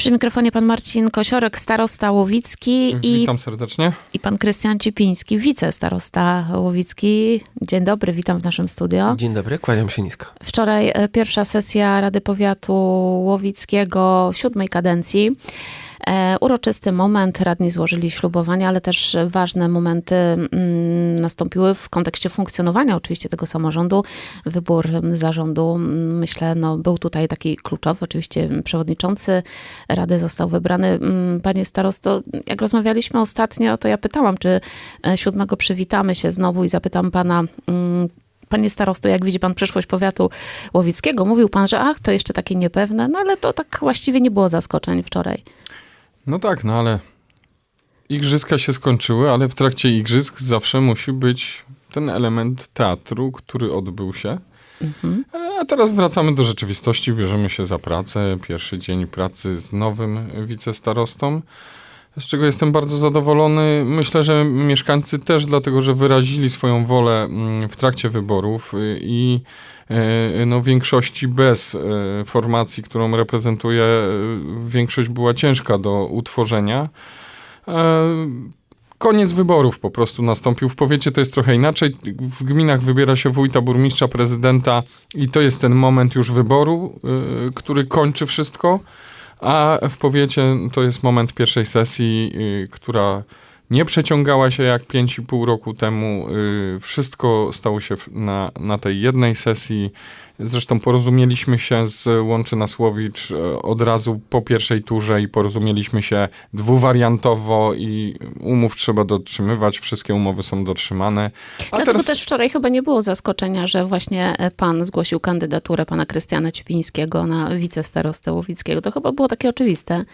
Przy mikrofonie pan Marcin Kosiorek, starosta Łowicki i, Witam serdecznie. i pan Krystian Cipiński, wicestarosta Łowicki. Dzień dobry, witam w naszym studio. Dzień dobry, kłaniam się nisko. Wczoraj e, pierwsza sesja Rady Powiatu Łowickiego siódmej kadencji. E, uroczysty moment, radni złożyli ślubowania, ale też ważne momenty mm, nastąpiły w kontekście funkcjonowania oczywiście tego samorządu. Wybór mm, zarządu, mm, myślę, no, był tutaj taki kluczowy. Oczywiście przewodniczący Rady został wybrany. Panie starosto, jak rozmawialiśmy ostatnio, to ja pytałam, czy e, siódmego przywitamy się znowu i zapytam pana, Panie starosto, jak widzi pan przyszłość powiatu łowickiego? Mówił pan, że ach, to jeszcze takie niepewne, no ale to tak właściwie nie było zaskoczeń wczoraj. No tak, no ale igrzyska się skończyły, ale w trakcie igrzysk zawsze musi być ten element teatru, który odbył się. Mhm. A teraz wracamy do rzeczywistości, bierzemy się za pracę. Pierwszy dzień pracy z nowym wicestarostą, z czego jestem bardzo zadowolony. Myślę, że mieszkańcy też, dlatego że wyrazili swoją wolę mm, w trakcie wyborów y, i no, w większości bez e, formacji, którą reprezentuję, e, większość była ciężka do utworzenia. E, Koniec wyborów po prostu nastąpił. W powiecie to jest trochę inaczej. W gminach wybiera się wójta, burmistrza, prezydenta i to jest ten moment już wyboru, który kończy wszystko. A w powiecie to jest moment pierwszej sesji, która nie przeciągała się jak 5,5 roku temu. Y, Wszystko stało się na, na tej jednej sesji. Zresztą porozumieliśmy się z Łączy Nasłowicz e, od razu po pierwszej turze i porozumieliśmy się dwuwariantowo i umów trzeba dotrzymywać. Wszystkie umowy są dotrzymane. A Dlatego też wczoraj chyba nie było zaskoczenia, że właśnie e, pan zgłosił kandydaturę pana Krystiana Cipińskiego na wicestarostę Łowickiego. To chyba było takie oczywiste,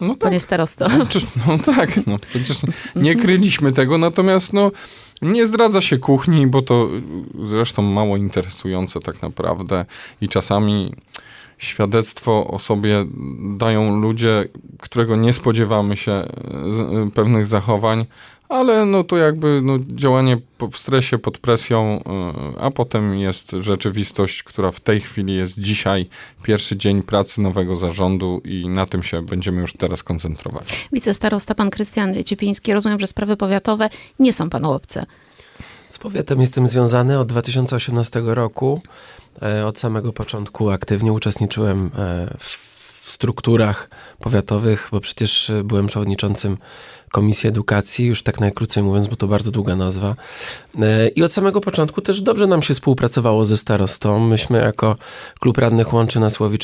no tak. panie starosto. No, czy- no tak, no przecież nie kryliśmy tego, natomiast no nie zdradza się kuchni, bo to zresztą mało interesujące tak naprawdę i czasami świadectwo o sobie dają ludzie, którego nie spodziewamy się y, pewnych zachowań, ale no to jakby no, działanie w stresie, pod presją, y, a potem jest rzeczywistość, która w tej chwili jest dzisiaj, pierwszy dzień pracy nowego zarządu i na tym się będziemy już teraz koncentrować. Wicestarosta pan Krystian Cipiński. Rozumiem, że sprawy powiatowe nie są panu obce. Z powiatem jestem związany od 2018 roku. E, Od samego początku aktywnie uczestniczyłem e, w strukturach powiatowych, bo przecież byłem przewodniczącym Komisji Edukacji, już tak najkrócej mówiąc, bo to bardzo długa nazwa. E, I od samego początku też dobrze nam się współpracowało ze starostą. Myśmy jako Klub Radnych Łączy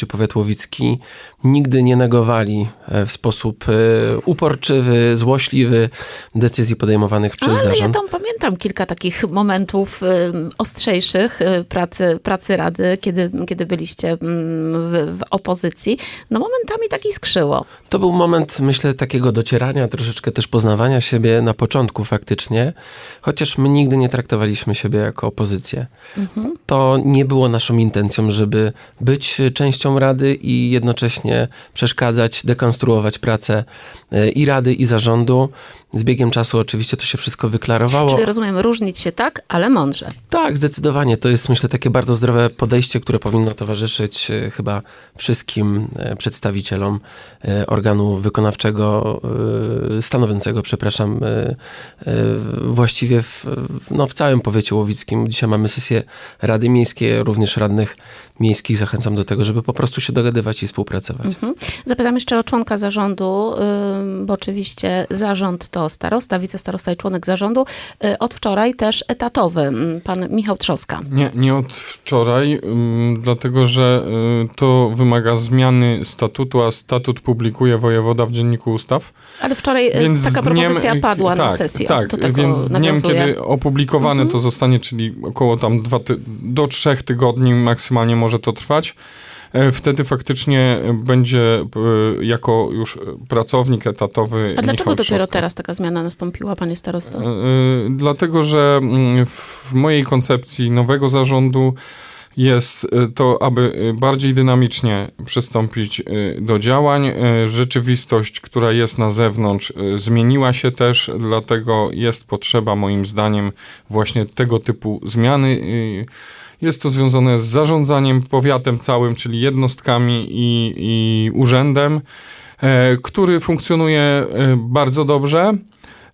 Powiat Łowicki nigdy nie negowali e, w sposób e, uporczywy, złośliwy decyzji podejmowanych przez Ale zarząd. ja tam pamiętam kilka takich momentów ostrzejszych pracy, pracy Rady, kiedy, kiedy byliście mm, w, w opozycji. No momentami tak iskrzyło. To był moment, myślę, takiego docierania, troszeczkę też poznawania siebie na początku faktycznie, chociaż my nigdy nie traktowaliśmy siebie jako opozycję. To nie było naszą intencją, żeby być częścią Rady i jednocześnie przeszkadzać, dekonstruować pracę e, i Rady, i zarządu. Z biegiem czasu oczywiście to się wszystko wyklarowało. Czyli rozumiem, różnić się tak, ale mądrze. Tak, zdecydowanie. To jest, myślę, takie bardzo zdrowe podejście, które powinno towarzyszyć e, chyba wszystkim e, przedstawicielom organu wykonawczego, e, stanowiącego, przepraszam, e, e, właściwie w, no, w całym powiecie łowickim. Dzisiaj mamy sesję Rady Miejskiej, również radnych miejskich. Zachęcam do tego, żeby po prostu się dogadywać i współpracować. Mhm. Zapytam jeszcze o członka zarządu, bo oczywiście zarząd to starosta, wicestarosta i członek zarządu. Y, Od wczoraj też etatowy, pan Michał Trzoska. Nie, nie od wczoraj, dlatego że y, to wymaga zmiany statutu, a statut publikuje wojewoda w Dzienniku Ustaw. Ale wczoraj y, Więc taka dniem- propozycja padła na tak, sesji. Tak, do tego więc dniem, nawiązuję. kiedy opublikowane to zostanie, czyli około tam dwa ty- do trzech tygodni maksymalnie może to trwać, e, wtedy faktycznie będzie e, jako już pracownik etatowy A dlaczego dopiero Trzoska. teraz taka zmiana nastąpiła, panie starosto? E, Dlatego, że mm, w mojej koncepcji nowego zarządu jest e, to, aby e, bardziej dynamicznie przystąpić e, do działań. Rzeczywistość, która jest na zewnątrz, zmieniła się też, dlatego jest potrzeba moim zdaniem właśnie tego typu zmiany. Jest to związane z zarządzaniem powiatem całym, czyli jednostkami i, i urzędem, e, który funkcjonuje e, bardzo dobrze.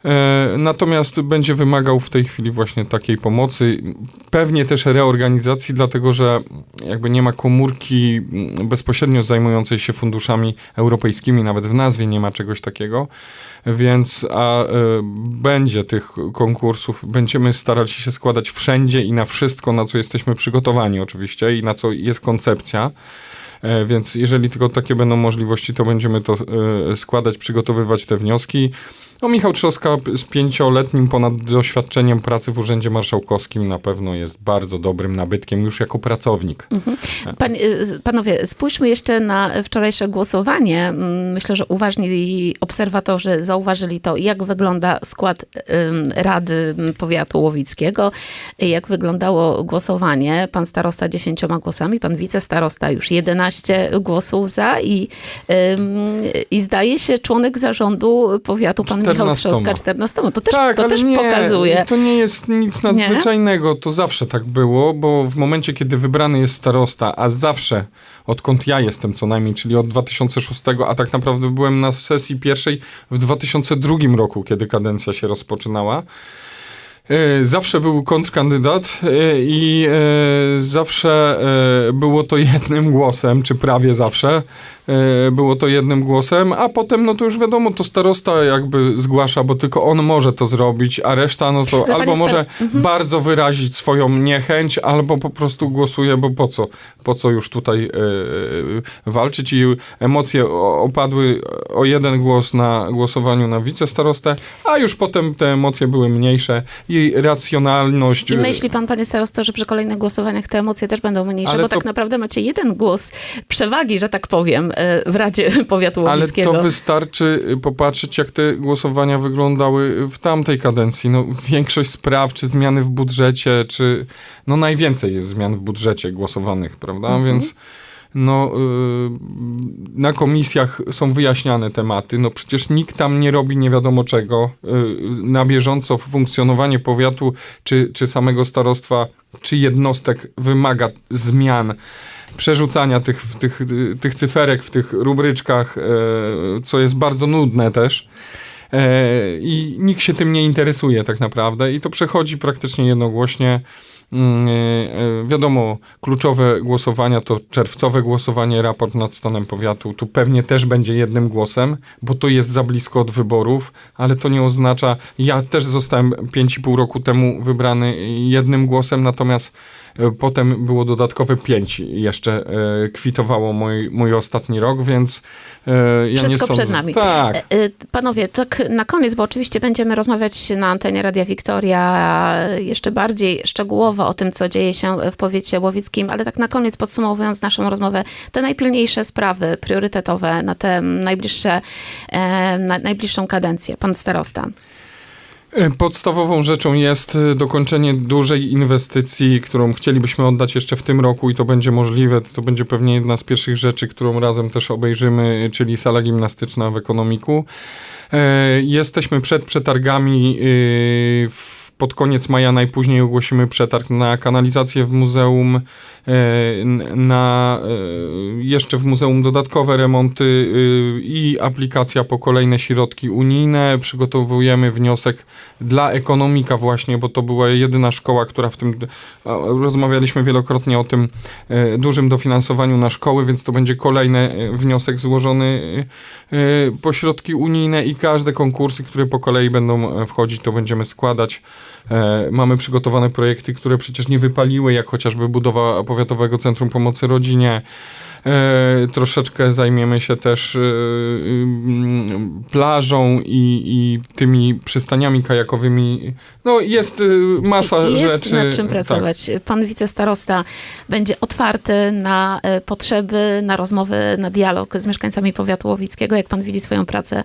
E, Natomiast będzie wymagał w tej chwili właśnie takiej pomocy, pewnie też reorganizacji, dlatego że jakby nie ma komórki bezpośrednio zajmującej się funduszami europejskimi, nawet w nazwie nie ma czegoś takiego, więc a, e, będzie tych konkursów, będziemy starali się składać wszędzie i na wszystko, na co jesteśmy przygotowani oczywiście i na co jest koncepcja. E, Więc jeżeli tylko takie będą możliwości, to będziemy to e, składać, przygotowywać te wnioski. No, Michał Trzoska z pięcioletnim ponad doświadczeniem pracy w Urzędzie Marszałkowskim na pewno jest bardzo dobrym nabytkiem już jako pracownik. Pan, y, panowie, spójrzmy jeszcze na wczorajsze głosowanie. Mm, Myślę, że uważni obserwatorzy zauważyli to, jak wygląda skład Rady Powiatu Łowickiego, jak wyglądało głosowanie. Pan starosta 10 głosami, pan wicestarosta już 11 głosów za i, i zdaje się członek zarządu powiatu, pan Michał 14. Trzoska 14. To też, tak, to też nie, pokazuje. To nie jest nic nadzwyczajnego, to zawsze tak było, bo w momencie, kiedy wybrany jest starosta, a zawsze, odkąd ja jestem co najmniej, czyli od 2006, a tak naprawdę byłem na sesji pierwszej w 2002 roku, kiedy kadencja się rozpoczynała, Zawsze był kontrkandydat e, i e, zawsze e, było to jednym głosem, czy prawie zawsze e, było to jednym głosem, a potem no to już wiadomo, to starosta jakby zgłasza, bo tylko on może to zrobić, a reszta no to albo może bardzo wyrazić swoją niechęć, albo po prostu głosuje, bo po co? Po co już tutaj e, walczyć i emocje opadły o jeden głos na głosowaniu na wicestarostę, a już potem te emocje były mniejsze i racjonalność. I myśli pan, panie starosto, że przy kolejnych głosowaniach te emocje też będą mniejsze, Ale bo to- tak naprawdę macie jeden głos przewagi, że tak powiem, e, w Radzie Powiatu Ale Łowickiego. to wystarczy y, popatrzeć, jak te głosowania wyglądały w tamtej kadencji. No, większość spraw, czy zmiany w budżecie, czy no najwięcej jest zmian w budżecie głosowanych, prawda? Mhm. Więc no, y, na komisjach są wyjaśniane tematy. No przecież nikt tam nie robi nie wiadomo czego. Y, na bieżąco funkcjonowanie powiatu, czy, czy samego starostwa, czy jednostek wymaga zmian przerzucania tych, tych, tych cyferek w tych rubryczkach, e, co jest bardzo nudne też. E, I nikt się tym nie interesuje tak naprawdę i to przechodzi praktycznie jednogłośnie. Mm, e, e, Wiadomo, kluczowe głosowania to czerwcowe głosowanie, raport nad stanem powiatu. Tu pewnie też będzie jednym głosem, bo to jest za blisko od wyborów, ale to nie oznacza. Ja też zostałem 5,5 roku temu wybrany jednym głosem, natomiast potem było dodatkowe 5 jeszcze e, kwitowało mój, mój ostatni rok, więc e, ja nie Wszystko sądzę. przed nami. Tak. E, Panowie, tak na koniec, bo oczywiście będziemy rozmawiać na antenie Radia Wiktoria jeszcze bardziej szczegółowo o tym, co dzieje się w powiecie łowickim, ale tak na koniec podsumowując naszą rozmowę, te najpilniejsze sprawy priorytetowe na te najbliższe, na najbliższą kadencję. Pan starosta. E, Podstawową rzeczą jest e, dokończenie dużej inwestycji, którą chcielibyśmy oddać jeszcze w tym roku i to będzie możliwe. To będzie pewnie jedna z pierwszych rzeczy, którą razem też obejrzymy, czyli sala gimnastyczna w ekonomiku. E, Jesteśmy przed przetargami. w- Pod koniec maja najpóźniej ogłosimy przetarg na kanalizację w muzeum, e, na e, jeszcze w muzeum dodatkowe remonty e, i aplikacja po kolejne środki unijne. Przygotowujemy wniosek dla ekonomika właśnie, bo to była jedyna szkoła, która w tym, rozmawialiśmy wielokrotnie o tym dużym dofinansowaniu na szkoły, więc to będzie kolejny wniosek złożony po środki unijne i każde konkursy, które po kolei będą wchodzić, to będziemy składać. E, Mamy przygotowane projekty, które przecież nie wypaliły, jak chociażby budowa Powiatowego Centrum Pomocy Rodzinie. E, troszeczkę zajmiemy się też e, mm, plażą i, i tymi przystaniami kajakowymi. No jest e, masa Jest rzeczy. nad czym tak. pracować. Pan wicestarosta będzie otwarty na e, potrzeby, na rozmowy, na dialog z mieszkańcami powiatu łowickiego. Jak pan widzi swoją pracę?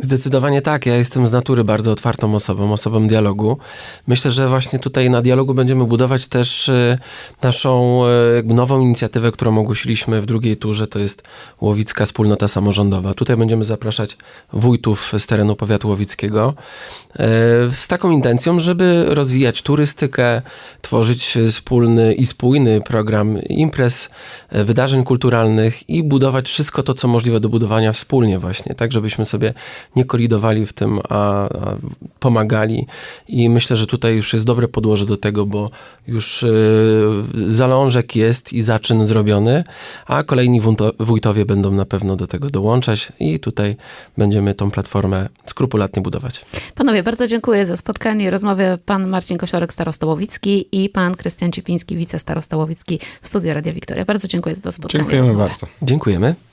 Zdecydowanie tak. Ja jestem z natury bardzo otwartą osobą, osobą dialogu. Myślę, że właśnie tutaj na dialogu będziemy budować też e, naszą jakby nową inicjatywę, którą ogłosiliśmy w drugiej turze, to jest Łowicka Wspólnota Samorządowa. Tutaj będziemy zapraszać wójtów z terenu powiatu łowickiego e, z taką intencją, żeby rozwijać turystykę, tworzyć wspólny i spójny program imprez, wydarzeń kulturalnych i budować wszystko to, co możliwe do budowania wspólnie właśnie, tak żebyśmy sobie nie kolidowali w tym, a, a pomagali i myślę, że tutaj już jest dobre podłoże do tego, bo już e, zalążek jest i zaczyn zrobiony, a kolejni wójtowie będą na pewno do tego dołączać i tutaj będziemy tą platformę skrupulatnie budować. Panowie, bardzo dziękuję za spotkanie i rozmowę. Pan Marcin Koślarek, starosta Łowicki i pan Krystian Ciepiński, wicestarosta Łowicki w studiu Radia Wiktoria. Bardzo dziękuję za to spotkanie. Dziękujemy bardzo. Dziękujemy.